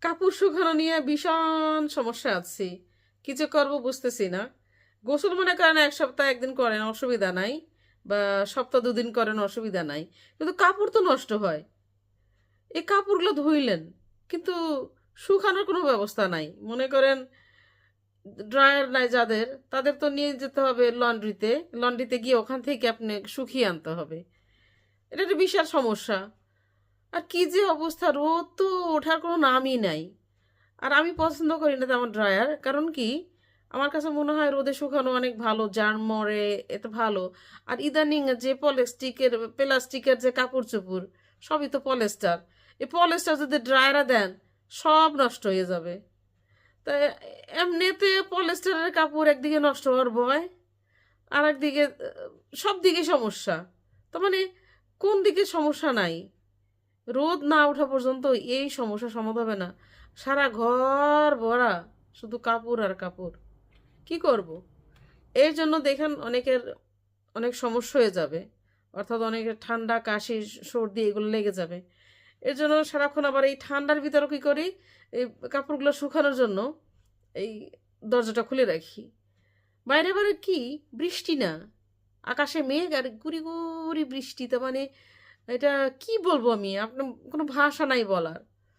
কাপড় শুকানো নিয়ে ভীষণ সমস্যা আছি। কি যে করব বুঝতেছি না। গোসল মনে করেন এক সপ্তাহ একদিন করেন, অসুবিধা নাই। বা সপ্তাহ দুদিন করেন, অসুবিধা নাই। কিন্তু কাপড় তো নষ্ট হয়। এই কাপড়গুলো ধুইলেন, কিন্তু শুকানোর কোনো ব্যবস্থা নাই। মনে করেন ড্রায়ার নাই যাদের, তাদের তো নিয়ে যেতে হবে লন্ড্রিতে। লন্ড্রিতে গিয়ে ওখান থেকে আপনি শুকিয়ে আনতে হবে। এটা একটা বিশাল সমস্যা। আর কি যে অবস্থা? রোদ তো ওঠার কোনো নামই নাই। আর আমি পছন্দ করি না তেমন ড্রায়ার। কারণ কি? আমার কাছে মনে হয় রোদে শুকানো অনেক ভালো জার্ম মরে এত ভালো। আর ইদানিং যে পলিস্টিকের, প্লাস্টিকের যে কাপড় চোপড় সবই তো পলেস্টার। এই পলেস্টার যদি ড্রায়ারে দেন, সব নষ্ট হয়ে যাবে। তা এমনিতে পলেস্টারের কাপড় একদিকে নষ্ট হওয়ার ভয় আর একদিকে সব দিকে সমস্যা। তো মানে কোন দিকে সমস্যা নাই? রোদ না ওঠা পর্যন্ত এই সমস্যা সমাধান হবে না। সারা ঘর ভরা, শুধু কাপড় আর কাপড়। কি করব? এর জন্য দেখেন অনেকের অনেক সমস্যা হয়ে যাবে। অর্থাৎ অনেকের ঠান্ডা, কাশি, সর্দি এগুলো লেগে যাবে। এর জন্য সারাক্ষণ আবার এই ঠান্ডার ভিতরে কী করি? এই কাপড়গুলো শুকানোর জন্য এই দরজাটা খুলে রাখি। বাইরে বাইরে কি? বৃষ্টি না। আকাশে মেঘ আর গুড়ি গুড়ি বৃষ্টি। তার মানে এটা কি বলব আমি? আপনার কোনো ভাষা নাই বলার।